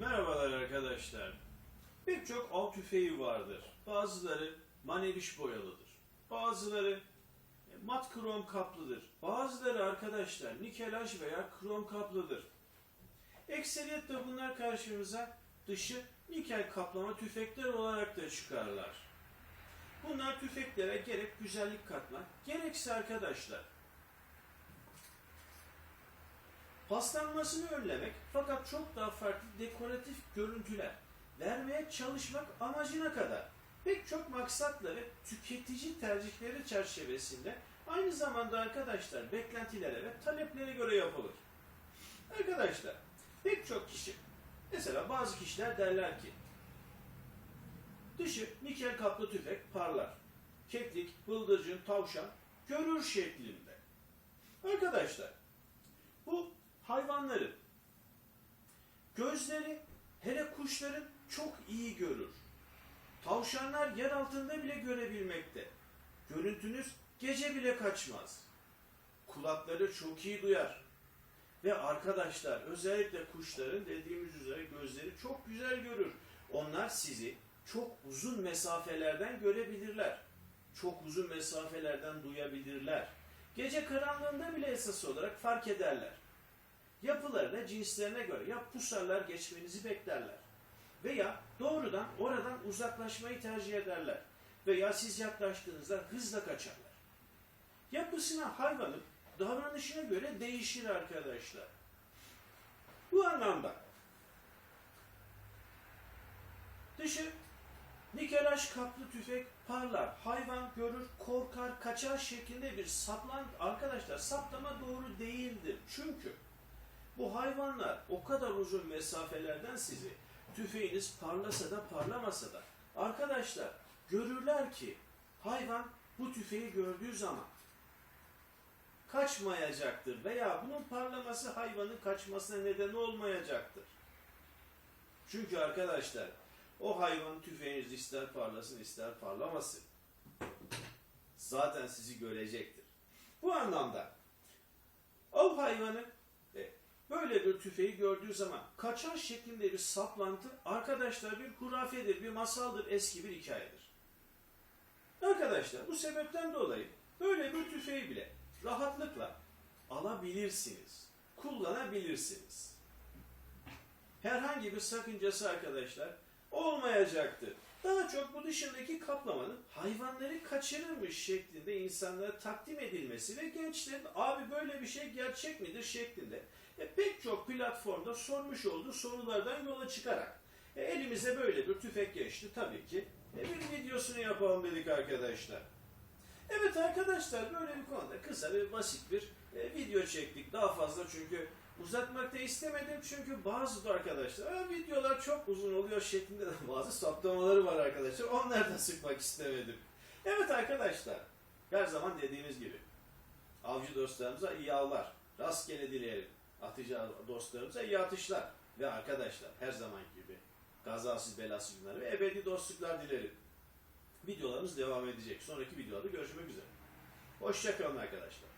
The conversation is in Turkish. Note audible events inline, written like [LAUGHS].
Merhabalar arkadaşlar. Pek çok av tüfeği vardır. Bazıları maneviş boyalıdır. Bazıları e, mat krom kaplıdır. Bazıları arkadaşlar nikelaj veya krom kaplıdır. Ekseriyetle bunlar karşımıza dışı nikel kaplama tüfekler olarak da çıkarlar. Bunlar tüfeklere gerek güzellik katmak, gerekse arkadaşlar paslanmasını önlemek fakat çok daha farklı dekoratif görüntüler vermeye çalışmak amacına kadar pek çok maksatla ve tüketici tercihleri çerçevesinde aynı zamanda arkadaşlar beklentilere ve taleplere göre yapılır. Arkadaşlar pek çok kişi mesela bazı kişiler derler ki dışı nikel kaplı tüfek parlar. Keklik, bıldırcın, tavşan görür şeklinde. Arkadaşlar bu hayvanların gözleri hele kuşların çok iyi görür. Tavşanlar yer altında bile görebilmekte. Görüntünüz gece bile kaçmaz. Kulakları çok iyi duyar. Ve arkadaşlar özellikle kuşların dediğimiz üzere gözleri çok güzel görür. Onlar sizi çok uzun mesafelerden görebilirler. Çok uzun mesafelerden duyabilirler. Gece karanlığında bile esas olarak fark ederler yapılarına, cinslerine göre ya pusarlar geçmenizi beklerler veya doğrudan oradan uzaklaşmayı tercih ederler veya siz yaklaştığınızda hızla kaçarlar. Yapısına, hayvanın davranışına göre değişir arkadaşlar. Bu anlamda dışı nikelaj kaplı tüfek parlar, hayvan görür, korkar, kaçar şeklinde bir saplan arkadaşlar saplama doğru değildir. Çünkü bu hayvanlar o kadar uzun mesafelerden sizi tüfeğiniz parlasa da parlamasa da arkadaşlar görürler ki hayvan bu tüfeği gördüğü zaman kaçmayacaktır veya bunun parlaması hayvanın kaçmasına neden olmayacaktır. Çünkü arkadaşlar o hayvan tüfeğiniz ister parlasın ister parlamasın. Zaten sizi görecektir. Bu anlamda av hayvanı böyle bir tüfeği gördüğü zaman kaçar şeklinde bir saplantı arkadaşlar bir hurafedir, bir masaldır, eski bir hikayedir. Arkadaşlar bu sebepten dolayı böyle bir tüfeği bile rahatlıkla alabilirsiniz, kullanabilirsiniz. Herhangi bir sakıncası arkadaşlar olmayacaktır. Daha çok bu dışındaki kaplamanın hayvanları kaçırırmış şeklinde insanlara takdim edilmesi ve gençlerin abi böyle bir şey gerçek midir şeklinde e, pek çok platformda sormuş olduğu sorulardan yola çıkarak e, elimize böyle bir tüfek geçti tabii ki e, bir videosunu yapalım dedik arkadaşlar. Evet arkadaşlar böyle bir konuda kısa ve basit bir e, video çektik. Daha fazla çünkü uzatmak da istemedim çünkü bazı da arkadaşlar "Aa, videolar çok uzun oluyor şeklinde de [LAUGHS] bazı saptamaları var arkadaşlar. Onları da sıkmak istemedim. Evet arkadaşlar her zaman dediğimiz gibi avcı dostlarımıza iyi avlar. Rastgele dileyelim. Atıcı dostlarımıza iyi atışlar. Ve arkadaşlar her zaman gibi kazasız belasız günler ve ebedi dostluklar dilerim. Videolarımız devam edecek. Sonraki videolarda görüşmek üzere. Hoşçakalın arkadaşlar.